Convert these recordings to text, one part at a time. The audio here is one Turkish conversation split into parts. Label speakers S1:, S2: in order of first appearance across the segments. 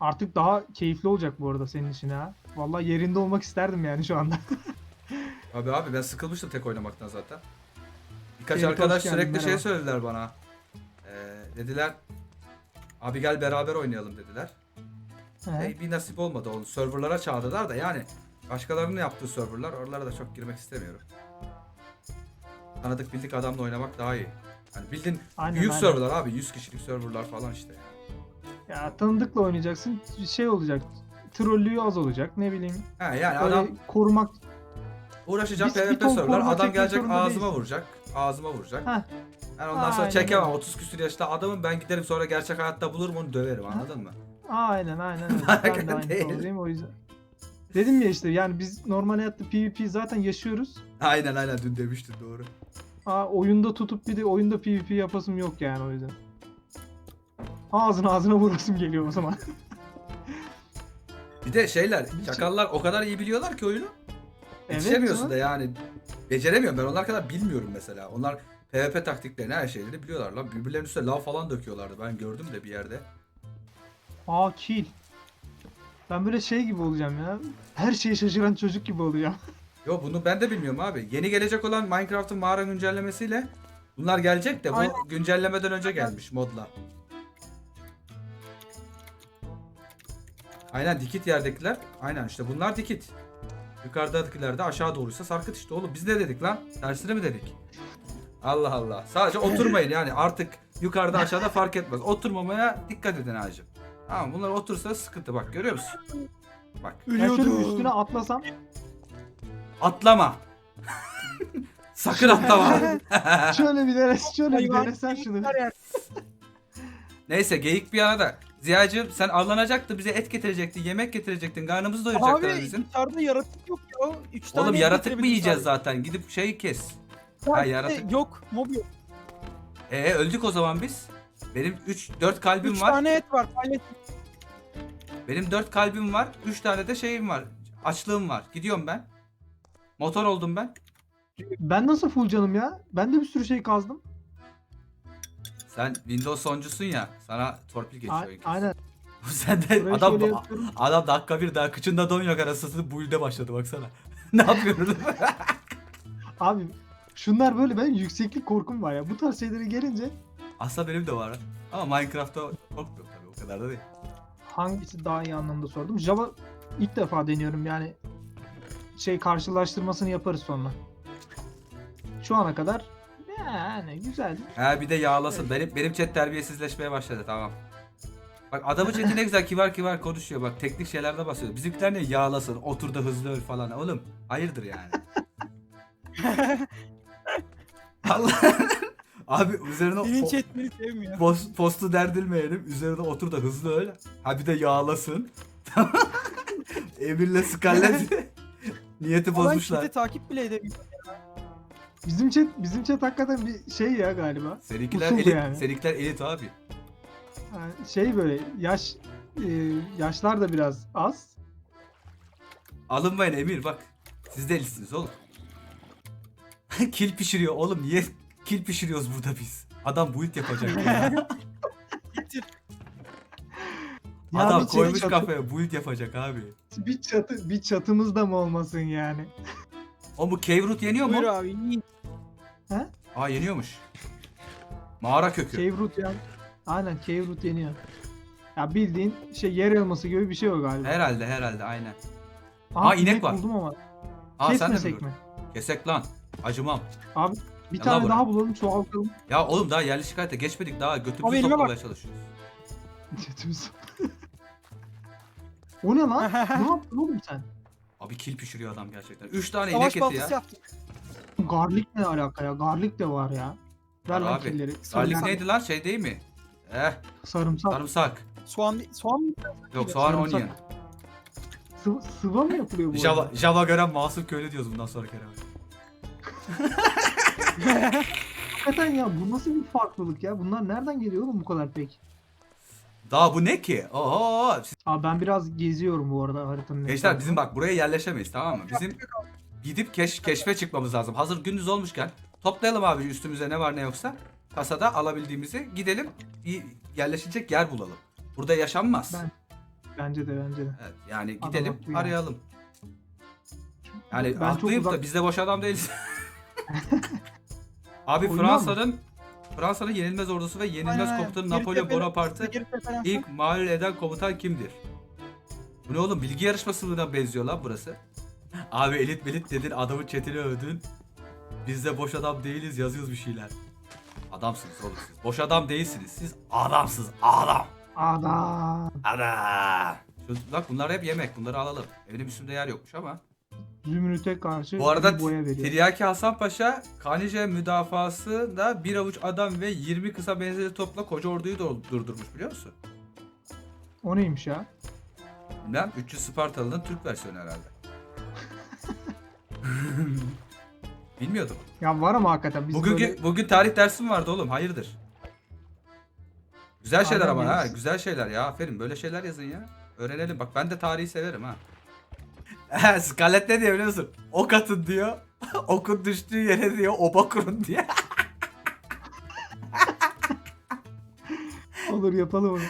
S1: Artık daha keyifli olacak bu arada senin için ha. Vallahi yerinde olmak isterdim yani şu anda.
S2: Abi abi ben sıkılmıştım tek oynamaktan zaten. Birkaç
S1: Ferit,
S2: arkadaş
S1: geldin,
S2: sürekli şey
S1: merhaba.
S2: söylediler bana. Ee, dediler abi gel beraber oynayalım dediler.
S1: He.
S2: E, bir nasip olmadı onu serverlara çağırdılar da yani başkalarının yaptığı serverlar oralara da çok girmek istemiyorum. Tanıdık bildik adamla oynamak daha iyi. Yani bildiğin
S1: Aynen,
S2: büyük
S1: aynen.
S2: serverlar abi 100 kişilik serverlar falan işte.
S1: Ya tanıdıkla oynayacaksın. Şey olacak. Trollüğü az olacak. Ne bileyim.
S2: Ha yani
S1: Böyle
S2: adam
S1: korumak.
S2: uğraşacak
S1: bir
S2: PvP serverlar adam gelecek ağzıma
S1: değilsin.
S2: vuracak. Ağzıma vuracak.
S1: Heh.
S2: Ben ondan sonra
S1: Aynen
S2: çekemem.
S1: öyle.
S2: 30 küsur yaşta adamım ben giderim sonra gerçek hayatta bulurum onu döverim anladın mı?
S1: Aynen aynen ben de aynı
S2: değil.
S1: kafadayım o yüzden. Dedim ya işte yani biz normal hayatta PvP zaten yaşıyoruz.
S2: Aynen aynen dün demiştin doğru.
S1: Aa, oyunda tutup bir de oyunda PvP yapasım yok yani o yüzden. Ağzına ağzına vurasım geliyor o zaman.
S2: Bir de şeyler,
S1: Bir
S2: çakallar o kadar iyi biliyorlar ki oyunu. Yetişemiyorsun
S1: canım.
S2: da yani. Beceremiyorum ben onlar kadar bilmiyorum mesela. Onlar PvP taktiklerini her şeyleri biliyorlar lan. Birbirlerinin üstüne lav falan döküyorlardı. Ben gördüm de bir yerde.
S1: Aa kill. Ben böyle şey gibi olacağım ya. Her şeyi şaşıran çocuk gibi olacağım.
S2: Yo bunu ben de bilmiyorum abi. Yeni gelecek olan Minecraft'ın mağara güncellemesiyle bunlar gelecek de bu
S3: Aynen.
S2: güncellemeden önce gelmiş modla. Aynen dikit yerdekiler. Aynen işte bunlar dikit. Yukarıdakiler de aşağı doğruysa sarkıt işte oğlum. Biz ne dedik lan? Tersine mi dedik? Allah Allah. Sadece oturmayın yani artık yukarıda aşağıda fark etmez. Oturmamaya dikkat edin hacım. Tamam bunlar otursa sıkıntı bak görüyor musun? Bak
S1: Ben şöyle üstüne atlasam.
S2: atlama. Sakın atlama.
S1: şöyle bir dene, şöyle bir denesen şunu.
S2: Neyse geyik bir yana da. Ziyacığım sen avlanacaktı bize et getirecektin, yemek getirecektin, karnımızı doyuracaktın
S3: Abi
S2: bizim.
S3: dışarıda yaratık yok ya. Üç tane
S2: Oğlum yaratık mı yiyeceğiz
S3: sadece.
S2: zaten? Gidip şeyi kes. Ha, yaratık.
S3: Yok mob yok.
S2: Ee öldük o zaman biz. Benim 3 4 kalbim
S3: Üç
S2: var.
S3: tane et var. Paylaş.
S2: Benim 4 kalbim var. 3 tane de şeyim var. Açlığım var. Gidiyorum ben. Motor oldum ben.
S1: Ben nasıl full canım ya? Ben de bir sürü şey kazdım.
S2: Sen Windows soncusun ya. Sana torpil geçiyor.
S1: A- aynen.
S2: Sen de
S1: Burayı
S2: adam
S1: şöyle yapıyorum.
S2: adam dakika bir daha kıçında don yok arasını build'e başladı baksana. ne yapıyorsun?
S1: Abi şunlar böyle benim yükseklik korkum var ya. Bu tarz şeylere gelince
S2: Aslında benim de var. Ama Minecraft'ta korkmuyorum tabii o kadar da değil.
S1: hangisi daha iyi anlamda sordum. Java ilk defa deniyorum yani şey karşılaştırmasını yaparız sonra. Şu ana kadar yani güzel.
S2: Ha bir de yağlasın. Benim benim chat terbiyesizleşmeye başladı tamam. Bak adamın chat'i ne güzel kibar kibar konuşuyor. Bak teknik şeylerde basıyor. Bizimkiler ne yağlasın, otur da hızlı öl falan. Oğlum hayırdır yani. Allah. Abi üzerine
S3: Senin
S2: po-
S3: chat beni sevmiyor.
S2: post, postu derdilmeyelim. Üzerine otur da hızlı öl. Ha bir de yağlasın. Emirle Scarlett niyeti bozmuşlar.
S3: chat'i takip bile edemiyorum.
S1: Bizim chat bizim chat hakikaten bir şey ya galiba.
S2: Seninkiler
S1: Usul
S2: elit,
S1: yani.
S2: seninkiler elit abi.
S1: Yani şey böyle yaş e, yaşlar da biraz az.
S2: Alınmayın Emir bak. Siz de elisiniz oğlum. kil pişiriyor oğlum niye kil pişiriyoruz burada biz? Adam build yapacak ya.
S3: Bitir.
S1: Ya
S2: Adam
S1: bir
S2: koymuş
S1: çatı-
S2: kafaya build yapacak abi.
S1: Bir çatı bir çatımız da mı olmasın yani?
S2: O bu cave root yeniyor
S3: Buyur
S2: mu?
S3: abi. yiyin.
S2: Aa yeniyormuş. Mağara kökü.
S1: Cave root yani. Aynen cave root yeniyor. Ya bildiğin şey yer elması gibi bir şey o galiba.
S2: Herhalde herhalde aynen.
S1: Aha,
S2: Aa, inek var.
S1: buldum ama.
S2: Aa sen de
S1: Kesmesek
S2: mi?
S1: mi?
S2: Kesek lan. Acımam.
S1: Abi bir
S2: Yalan
S1: tane
S2: bırak.
S1: daha bulalım çoğaltalım.
S2: Ya oğlum daha yerli şikayete geçmedik daha
S3: Abi
S2: götümüzü
S3: elime
S2: toplamaya çalışıyoruz.
S1: Götümüz. o ne lan? ne yaptın oğlum sen?
S2: Abi kil pişiriyor adam gerçekten. 3 tane
S3: Savaş
S2: inek eti ya.
S3: yaptık.
S1: Garlic ne alaka ya? Garlic de var ya. Ver lan
S2: abi.
S1: killeri. Sarımsak.
S2: neydi lan şey değil mi? Eh
S1: Sarımsak.
S2: sarımsak.
S3: Soğan, soğan mı?
S2: Yok soğan
S1: Sarımsak.
S2: onion.
S1: Sıva, sıva mı yapılıyor bu
S2: Java,
S1: arada?
S2: Java gören masum köylü diyoruz bundan sonra Kerem.
S1: Hakikaten ya bu nasıl bir farklılık ya? Bunlar nereden geliyor oğlum bu kadar pek?
S2: Daha bu ne ki? Oo, siz-
S1: Abi ben biraz geziyorum bu arada haritanın.
S2: gençler bizim bak buraya yerleşemeyiz tamam mı? Bizim gidip keş, keşfe çıkmamız lazım. Hazır gündüz olmuşken toplayalım abi üstümüze ne var ne yoksa. Kasada alabildiğimizi gidelim bir yerleşecek yer bulalım. Burada yaşanmaz.
S1: Ben- Bence de bence de.
S2: Evet, yani gidelim arayalım. Yani
S1: Ben çok
S2: haklıyım da
S1: uzak-
S2: biz de boş adam değiliz. Abi? Fransa'nın Fransa'nın yenilmez ordusu ve yenilmez
S3: Aynen,
S2: komutanı Napolyon Bonaparte ilk mağlup eden komutan kimdir? Bu ne oğlum bilgi yarışmasına benziyor lan burası. Abi elit belit dedin adamın chatini övdün. Biz de boş adam değiliz yazıyoruz bir şeyler. Adamsınız oğlum siz. Boş adam değilsiniz. Siz adamsınız. Adam.
S1: Adam.
S2: Adam. Şu, bak bunlar hep yemek. Bunları alalım. Evde üstünde yer yokmuş ama.
S1: Zümrüt'e karşı
S2: Bu arada
S1: bir boya veriyor.
S2: Tiryaki Hasan Paşa Kanije müdafası da bir avuç adam ve 20 kısa benzeri topla koca orduyu da durdurmuş biliyor musun?
S1: O neymiş ya?
S2: Bilmem 300 Spartalı'nın Türk versiyonu herhalde. Bilmiyordum.
S1: Ya var ama hakikaten biz
S2: Bugün
S1: böyle
S2: bugün tarih dersim vardı oğlum. Hayırdır? Güzel şeyler
S1: Aynen
S2: ama ha. Güzel şeyler ya. Aferin. Böyle şeyler yazın ya. Öğrenelim. Bak ben de tarihi severim ha. Scarlett ne diyor biliyor musun? Ok atın diyor. Okun düştüğü yere diyor oba kurun diye.
S1: olur yapalım onu.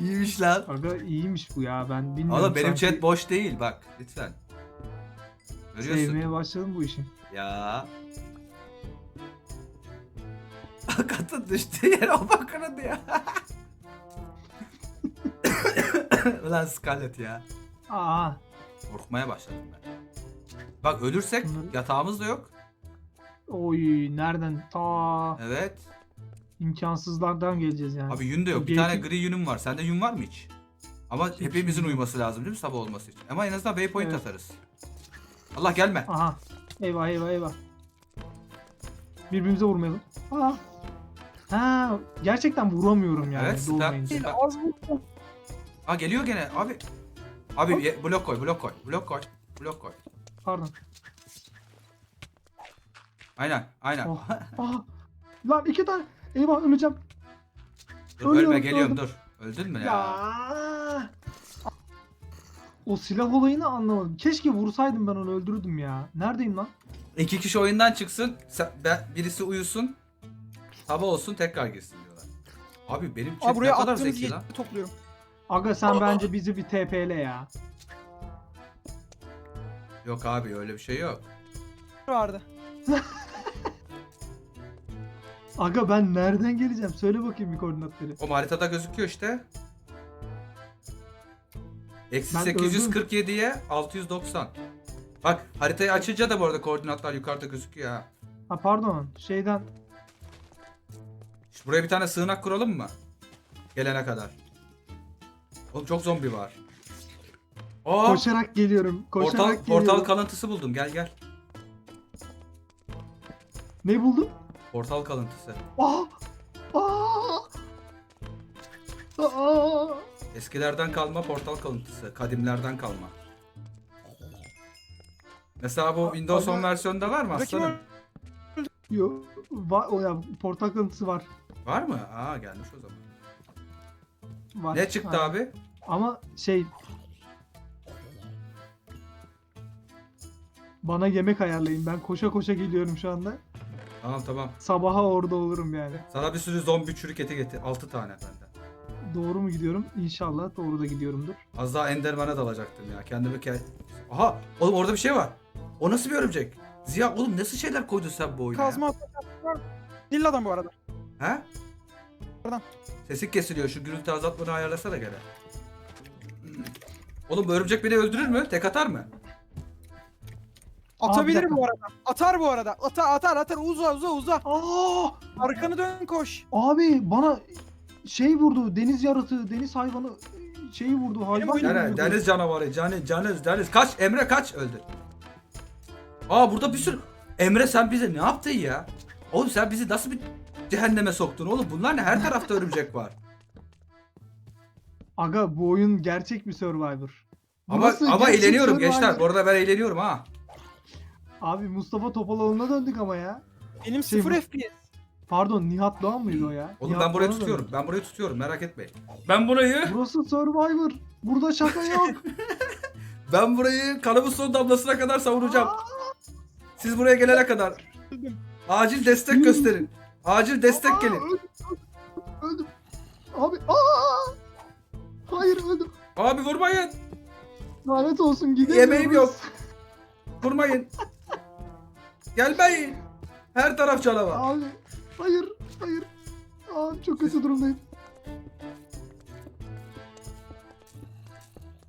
S2: İyiymiş lan.
S1: Aga iyiymiş bu ya ben bilmiyorum.
S2: Oğlum benim
S1: sanki
S2: chat boş değil bak. Lütfen. Görüyorsun.
S1: Sevmeye başladım bu işi.
S2: Ya. Katın düştüğü yere o bakın diyor. Ulan Scarlett ya.
S1: Aa
S2: Korkmaya başladım ben. Bak ölürsek yatağımız da yok.
S1: oy nereden ta
S2: Evet.
S1: İmkansızlardan geleceğiz yani.
S2: Abi yün de yok. Bir
S1: Belki-
S2: tane gri yünüm var. Sende yün var mı hiç? Ama
S1: Hiç
S2: hepimizin uyuması lazım değil mi sabah olması için? Ama en azından waypoint
S1: Evet.
S2: atarız. Allah gelme.
S1: Aha. Eyvah eyvah eyvah. Birbirimize vurmayalım. Aa. Ha, gerçekten vuramıyorum yani
S2: Evet.
S3: Değil, az vurdum.
S2: Ha geliyor gene abi. Abi ye- blok koy, blok koy, blok koy, blok koy.
S1: Pardon.
S2: Aynen, aynen.
S1: Oh. Aa. Lan iki tane. Eyvah öleceğim.
S2: Dur
S1: Ölüyorum,
S2: ölme geliyorum
S1: öldüm.
S2: dur. Öldün mü ya?
S1: Ya. O silah olayını anlamadım. Keşke vursaydım ben onu öldürürdüm ya. Neredeyim lan?
S2: İki kişi oyundan çıksın, sen, ben, birisi uyusun, sabah olsun tekrar girsin diyorlar. Abi benim chat
S3: Aa buraya
S2: ne kadar zeki lan.
S3: yetki topluyorum.
S1: Aga sen bence bizi bir TP'le ya.
S2: Yok abi öyle bir şey yok.
S3: Vardı.
S1: Aga ben nereden geleceğim? Söyle bakayım bir koordinatları.
S2: O haritada gözüküyor işte. Eksi
S1: Ben
S2: 847'ye 690. Bak haritayı açınca da bu arada koordinatlar yukarıda gözüküyor ha.
S1: Ha pardon. Şeyden
S2: buraya bir tane sığınak kuralım mı? Gelene kadar. Oğlum çok zombi var. Aa,
S1: koşarak geliyorum. Koşarak
S2: portal,
S1: geliyorum.
S2: portal kalıntısı buldum. Gel gel.
S1: Ne buldun?
S2: Portal kalıntısı.
S1: Aa! Aa! Aa!
S2: Eskilerden kalma portal kalıntısı. Kadimlerden kalma. Mesela bu Windows 10
S1: ama-
S2: versiyonunda var mı aslanım?
S1: Yo, va o ya portal kanıtısı var.
S2: Var mı? Aa gelmiş o zaman.
S1: Var.
S2: Ne çıktı
S1: Ha.
S2: abi?
S1: Ama şey Bana yemek ayarlayın. Ben koşa koşa geliyorum şu anda.
S2: Tamam tamam.
S1: Sabaha orada olurum yani.
S2: Sana bir sürü zombi çürük eti getir. 6 tane benden.
S1: Doğru mu gidiyorum? İnşallah doğru da gidiyorumdur.
S2: Az daha Enderman'a dalacaktım ya. Kendimi ke... Aha! Oğlum orada bir şey var. O nasıl bir örümcek? Ziya oğlum nasıl şeyler koydun sen bu oyuna ya?
S3: Kazma adam bu arada.
S2: He?
S3: Oradan.
S2: Sesi kesiliyor. Şu gürültü azaltmanı ayarlasana gene. Oğlum bu örümcek beni öldürür mü? Tek atar mı?
S3: Atabilir
S1: dakika.
S3: bu arada. Atar bu arada. Atar atar atar uza uza uza.
S1: Aa!
S3: Arkanı dön koş.
S1: Abi bana şey vurdu. Deniz yaratığı, deniz hayvanı şeyi vurdu. Hayvan gibi
S2: Deniz,
S1: vurdu.
S2: deniz canavarı. Deniz, deniz, deniz. Kaç Emre kaç öldür. Aa burada bir sürü. Emre sen bize ne yaptın ya? Oğlum sen bizi nasıl bir cehenneme soktun oğlum? Bunlar ne? Her tarafta örümcek var.
S1: Aga bu oyun gerçek bir Survivor.
S2: Ama
S1: Burası
S2: ama
S1: gerçek
S2: eğleniyorum gençler. Bu arada ben eğleniyorum ha.
S1: Abi Mustafa Topaloğlu'na döndük ama ya.
S3: Benim
S1: Şey
S3: 0
S1: bu-
S3: FPS.
S1: Pardon Nihat Doğan mıydı o ya?
S2: Oğlum
S1: Nihat
S2: ben burayı
S1: Doğan'a
S2: tutuyorum.
S1: döndük.
S2: Ben burayı tutuyorum. Merak etmeyin. Ben burayı
S1: Burası Survivor. Burada şaka yok.
S2: ben burayı kanımın son damlasına kadar savunacağım. Siz buraya gelene kadar acil destek gösterin. Acil destek
S1: Aa,
S2: gelin.
S1: Öldüm. Öldüm. Abi aa!
S2: Vurmayın.
S1: Lanet olsun gidelim.
S2: Yemeğim yok. Vurmayın. Gelmeyin. Her taraf canavar.
S1: Abi hayır hayır. Aa, çok kötü durumdayım.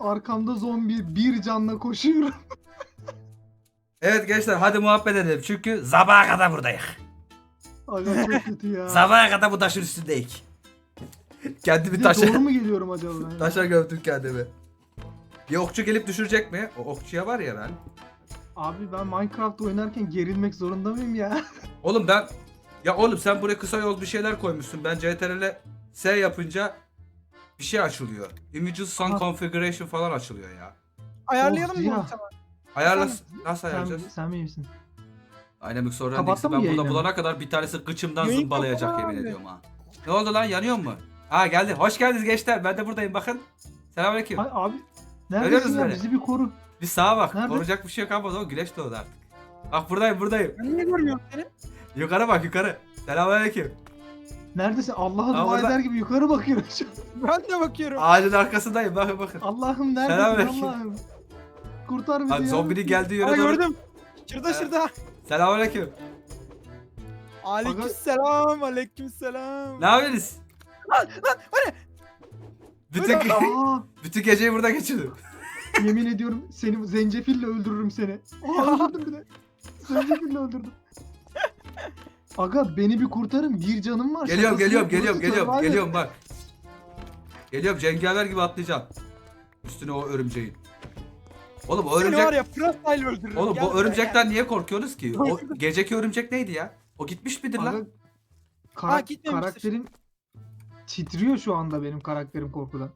S1: Arkamda zombi bir canla koşuyorum.
S2: Evet gençler hadi muhabbet edelim. Çünkü sabaha kadar buradayız.
S1: Aga çok kötü ya.
S2: Sabaha kadar bu taşın üstündeyik. Kendimi
S1: Bir de
S2: taşa,
S1: doğru mu geliyorum acaba? ben?
S2: taşa gömdüm kendimi. Bir okçu gelip düşürecek mi? O okçuya var ya ben.
S1: Abi ben Minecraft oynarken gerilmek zorunda mıyım ya?
S2: Oğlum ben... Ya oğlum sen buraya kısa yol bir şeyler koymuşsun. Ben CTRL'e S yapınca bir şey açılıyor. Images Sun
S1: Aha.
S2: Configuration falan açılıyor ya.
S3: Ayarlayalım mı
S1: ya.
S3: bunu sana?
S2: Ayarla...
S3: Sen-
S2: Nasıl
S1: sen,
S2: ayarlayacağız?
S1: sen mi misin?
S2: Dynamic Surroundings
S1: Kapattın
S2: ben
S1: mı
S2: burada
S1: yayını?
S2: bulana kadar bir tanesi gıçımdan
S3: Yayın
S2: zımbalayacak
S3: kapalı
S2: yemin
S3: abi.
S2: ediyorum ha. Ne oldu lan yanıyor mu? Ha geldi. Hoş geldiniz gençler. Ben de buradayım bakın. Selamünaleyküm.
S1: Ay abi.
S2: Görüyoruz
S1: Neredesin ya?
S2: beni.
S1: Bizi bir koru.
S2: Bir sağa bak.
S1: Nerede?
S2: Koruyacak bir şey kalmadı o güneş doğdu artık. Bak buradayım buradayım.
S3: Ben niye görmüyorum seni?
S2: Yukarı bak yukarı. Selamünaleyküm.
S1: Neredesin? Allah'a dua
S2: orada-
S1: eder gibi yukarı bakıyorum şu an.
S3: Ben de bakıyorum.
S2: Ağacın arkasındayım bakın bakın.
S1: Allah'ım neredesin
S2: Selamünaleyküm.
S1: Allah'ım? Kurtar bizi
S2: Abi
S1: ya.
S2: zombinin geldiği yöne
S3: Aa
S2: doğru.
S3: gördüm. Şurada
S2: Evet.
S3: şurada.
S2: Selamünaleyküm.
S3: Aleykümselam. Aleykümselam.
S2: Ne yapıyorsunuz?
S3: Lan lan o ne?
S2: Bütün,
S1: Aa,
S2: bütün geceyi burada geçirdim.
S1: Yemin ediyorum seni zencefille öldürürüm seni. Aa, öldürdüm bir de. Zencefille öldürdüm. Aga beni bir kurtarın. Bir canım var.
S2: Geliyorum
S1: Şakası
S2: geliyorum
S1: yok.
S2: geliyorum
S1: Burası
S2: geliyorum
S1: survival.
S2: geliyorum bak. Geliyorum cengaver gibi atlayacağım. Üstüne o örümceğin. Oğlum o
S3: Seni
S2: örümcek...
S3: var ya pırasayla öldürürüm.
S2: Oğlum
S3: Gel
S2: bu
S3: buraya,
S2: örümcekten niye korkuyorsunuz ki? O geceki örümcek neydi ya? O gitmiş midir
S1: Aga,
S2: lan?
S1: kara-
S3: Ha, gitmemiştir.
S1: karakterim titriyor şu anda benim karakterim korkudan.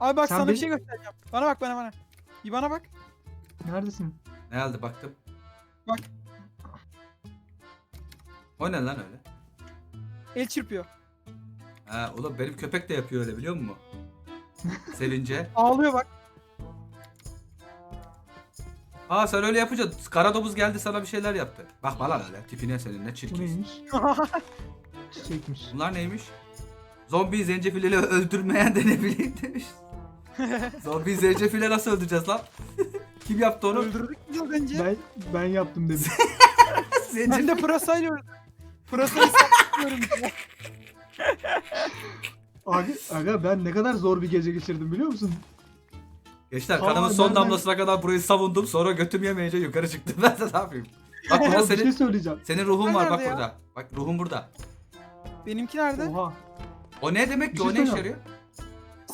S3: Abi bak
S1: Sen
S3: sana
S1: beni-
S3: bir şey göstereceğim. Bana bak bana bana. Bir bana bak.
S1: Neredesin?
S2: Ne aldı baktım.
S3: Bak.
S2: O ne lan öyle?
S3: El çırpıyor.
S2: Ha oğlum benim köpek de yapıyor öyle biliyor musun? Sevince.
S3: Ağlıyor bak.
S2: Aa sen öyle yapınca kara domuz geldi sana bir şeyler yaptı. Bakma lan öyle tipine senin ne
S1: Bu
S2: çirkin.
S1: neymiş? Çiçekmiş.
S2: Bunlar neymiş? Zombi zencefiliyle öldürmeyen de ne bileyim demiş. Zombi zencefile nasıl öldüreceğiz lan? Kim yaptı onu?
S3: Öldürdük biz az önce.
S1: Ben ben yaptım dedim.
S3: Ben
S2: Zencefil.
S3: de pırasayla öldürdüm. Pırasayı saklıyorum.
S1: Aga, aga ben ne kadar zor bir gece geçirdim biliyor musun?
S2: Gençler
S1: Aa,
S2: kanımın son
S1: nereden-
S2: damlasına kadar burayı savundum. Sonra götüm yemeyince yukarı çıktım. Ben de ne yapayım? Bak burada
S1: bir şey
S2: senin,
S1: söyleyeceğim.
S2: senin ruhun var bak
S3: Nerede ya?
S2: burada. Bak ruhun burada.
S3: Benimki nerede?
S1: Oha.
S2: O ne demek
S1: Bir
S2: ki?
S1: şey
S2: O ne işe
S1: söyleyeceğim.
S2: yarıyor?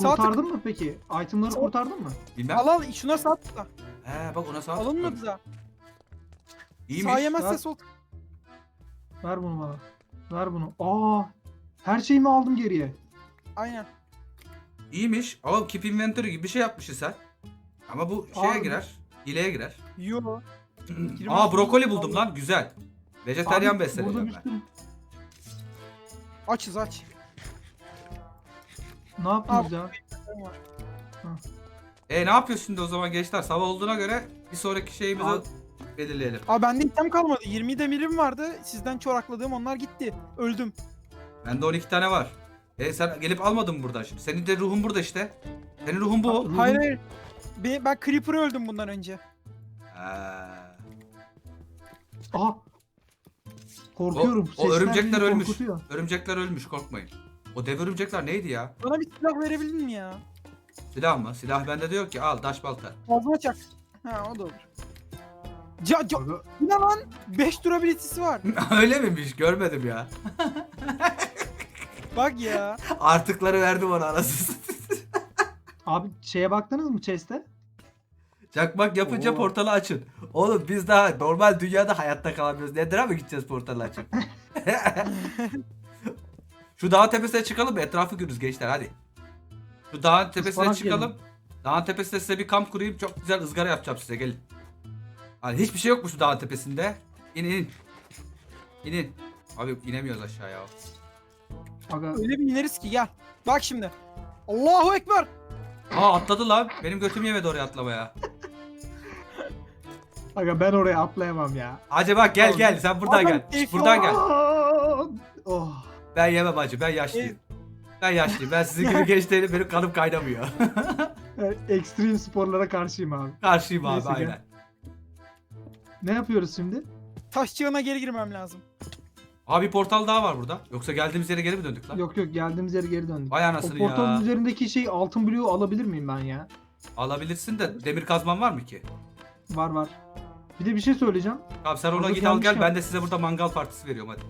S3: Sağ tık.
S1: Kurtardın mı peki? Itemları
S3: Sağ-
S1: kurtardın mı?
S2: Bilmem.
S3: Al al şuna sağ tıkla.
S2: He bak ona sağ
S3: Alınmadı da.
S2: İyiymiş.
S3: Sağ yemezse
S1: Ver.
S3: sol tık.
S1: Ver bunu bana. Ver bunu. Aa! Her şeyimi aldım geriye.
S3: Aynen.
S2: İyiymiş. Ama keep inventory gibi bir şey yapmışsın sen. Ama bu şeye
S1: Abi.
S2: girer. Hileye girer.
S3: Yo.
S2: Aa brokoli buldum lan. Güzel. Vejeteryan
S1: Abi,
S2: besleneceğim
S1: burada bir
S2: ben.
S1: sürü-
S3: Açız aç.
S1: Ne yaptınız ya?
S2: E ne yapıyorsun şimdi o zaman gençler? Sabah olduğuna göre bir sonraki şeyimizi
S1: Abi.
S2: belirleyelim.
S3: Abi bende item kalmadı. 20 demirim vardı. Sizden çorakladığım onlar gitti. Öldüm.
S2: Bende 12 tane var. E sen gelip almadın mı buradan şimdi? Senin de ruhun burada işte. Senin ruhun bu.
S3: Hayır hayır. Ben, ben Creeper'ı öldüm bundan önce.
S2: Ha.
S1: Aha! Korkuyorum.
S2: O- o
S1: Sesler
S2: örümcekler
S1: beni
S2: ölmüş.
S1: korkutuyor.
S2: Örümcekler ölmüş korkmayın. O dev örümcekler neydi ya?
S3: Bana bir silah verebildin mi ya?
S2: Silah mı? Silah bende diyor ki al taş balta.
S3: Fazla çak. Ha o da olur. Ca, ca,
S1: Aga,
S3: bu ne lan? 5 durability'si var.
S2: Öyle miymiş? Görmedim ya.
S3: Bak ya.
S2: Artıkları verdim ona anasını.
S1: abi şeye baktınız mı chest'e?
S2: Çakmak yapınca
S1: Oo.
S2: portalı açın. Oğlum biz daha normal dünyada hayatta kalamıyoruz. Nedir'e mi gideceğiz portalı açıp? Şu dağın tepesine çıkalım mı? Etrafı görürüz gençler hadi. Şu dağın tepesine
S1: Ispanak
S2: çıkalım. Dağın tepesinde size bir kamp kurayım. Çok güzel ızgara yapacağım size gelin. Hani hiçbir şey yokmuş şu dağın tepesinde. İn in. İnin. Abi inemiyoruz aşağıya.
S1: Aga
S3: Öyle bir ineriz ki gel. Bak şimdi. Allahu Ekber.
S2: Aa atladı lan. Benim götüm yemedi oraya atlamaya.
S1: aga ben oraya atlayamam ya.
S2: Hacı bak gel
S1: Oğlum,
S2: gel sen buradan
S3: adam
S2: gel. Buradan gel.
S1: Oh.
S2: Ben yemem hacı ben yaşlıyım. Ben yaşlıyım. Ben sizin gibi genç değilim. Benim kanım kaynamıyor.
S1: Evet, Ekstrem sporlara karşıyım abi.
S2: Karşıyım abi
S1: Neyse, gel.
S2: aynen.
S1: Ne yapıyoruz şimdi?
S3: Taş çığına geri girmem lazım.
S2: Abi bir portal daha var burada. Yoksa geldiğimiz yere geri mi döndük lan?
S1: Yok yok geldiğimiz yere geri döndük.
S2: Vay
S1: O
S2: anasını
S1: portalın
S2: ya.
S1: üzerindeki şey altın bloğu alabilir miyim ben ya?
S2: Alabilirsin de demir kazman var mı ki?
S1: Var var. Bir de bir şey söyleyeceğim.
S2: Tamam sen ona
S1: Hazır
S2: git al gel.
S1: gelmişken-
S2: Ben de size burada mangal partisi veriyorum hadi.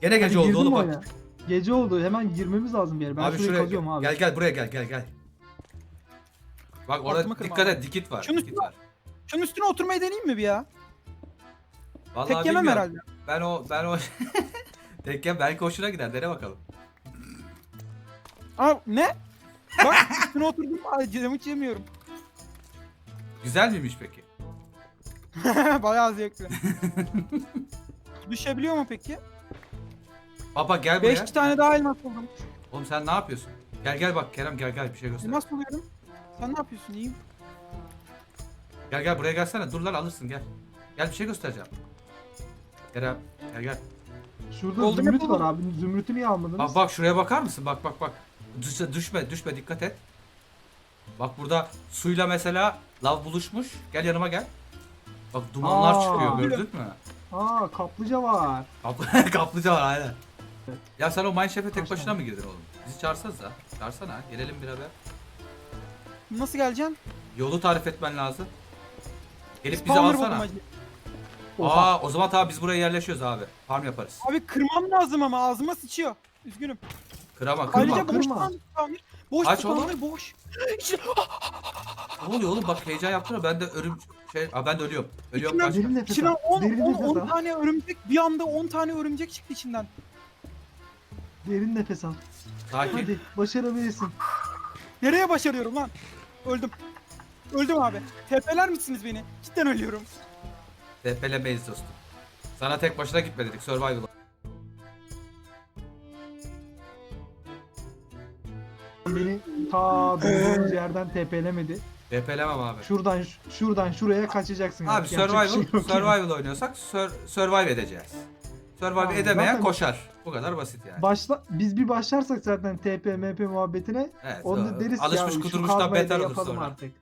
S2: Gene gece
S1: Hadi
S2: oldu
S1: girdim
S2: oğlum
S1: oyuna.
S2: bak.
S1: Gece oldu. Hemen girmemiz lazım bir yere. Ben
S2: abi
S1: şurayı kazıyorum abi.
S2: gel gel buraya gel gel gel. Bak orada
S3: Altımı kırma
S2: dikkat
S3: abi.
S2: et dikit var.
S3: Şunu
S2: dikit var.
S3: Şunun üstüne oturmayı deneyeyim mi bir ya?
S2: Vallahi
S3: Tek yemem
S2: bilmiyorum.
S3: herhalde.
S2: Ben o ben o Tek yem belki hoşuna gider. Dene bakalım.
S3: Aa ne? Bak üstüne oturdum. Ay canım hiç yemiyorum.
S2: Güzel miymiş peki?
S3: Bayağı zevkli. Düşebiliyor mu peki?
S2: Baba gel buraya.
S3: 5 tane daha elmas buldum.
S2: Oğlum sen ne yapıyorsun? Gel gel bak Kerem gel gel bir şey göster.
S3: Elmas buluyorum. Sen ne yapıyorsun? İyiyim.
S2: Gel gel buraya gelsene. Dur lan alırsın gel. Gel bir şey göstereceğim. Kerem gel gel.
S1: Şurada
S3: Golden
S1: zümrüt
S3: Apple
S1: var abi. Zümrütü niye almadınız?
S2: Bak bak şuraya bakar mısın? Bak bak bak. Düşme düşme düşme dikkat et. Bak burada suyla mesela lav buluşmuş. Gel yanıma gel. Bak dumanlar
S1: Aa.
S2: çıkıyor gördün mü?
S1: Aa kaplıca var.
S2: Kap- Kaplıca var aynen. Ya sen o Mineshaft'e tek başına mı girdin oğlum? Bizi çağırsanıza. Çağırsana. Gelelim beraber.
S3: Nasıl geleceksin?
S2: Yolu tarif etmen lazım. Gelip bizi
S3: Spawner buldum
S2: alsana.
S3: acı.
S1: Oha.
S2: Aa o zaman tabi biz buraya yerleşiyoruz abi. Farm yaparız.
S3: Abi kırmam lazım ama ağzıma sıçıyor. Üzgünüm.
S2: Kırama kırma.
S3: Ayrıca boş
S1: kırma.
S3: spawner. Boş
S2: Aç
S3: spawner boş. İşte
S2: Ne oluyor oğlum bak heyecan yaptın ben de ölüm şey Aa ben de ölüyorum. Ölüyorum
S3: İçinden-.
S1: Derin nefes
S3: içinden
S1: al.
S3: 10
S1: Derin
S3: 10
S1: nefes
S3: 10
S1: al.
S3: tane örümcek bir anda 10 tane örümcek çıktı içinden.
S1: Derin nefes al.
S2: Sakin.
S1: Hadi başarabilirsin.
S3: Nereye başarıyorum lan? Öldüm. Öldüm abi. Tepeler misiniz beni? Cidden ölüyorum.
S2: Tepelemeyiz dostum. Sana tek başına gitme dedik survival.
S1: Beni ta doğduğumuz yerden tepelemedi.
S2: Tepelemem abi.
S1: Şuradan şuradan şuraya kaçacaksın.
S2: Abi.
S1: Yapacak
S2: survival,
S1: şey yok
S2: survival oynuyorsak sur, survive edeceğiz. Survive
S1: Tamam,
S2: edemeyen
S1: zaten-
S2: koşar. Bu kadar basit yani.
S1: Başla, biz bir başlarsak zaten TP MP muhabbetine
S2: Evet,
S1: onu
S2: doğru.
S1: deriz
S2: Alışmış
S1: ya şu da
S2: beter olur
S1: yapalım
S2: sonra.
S1: artık.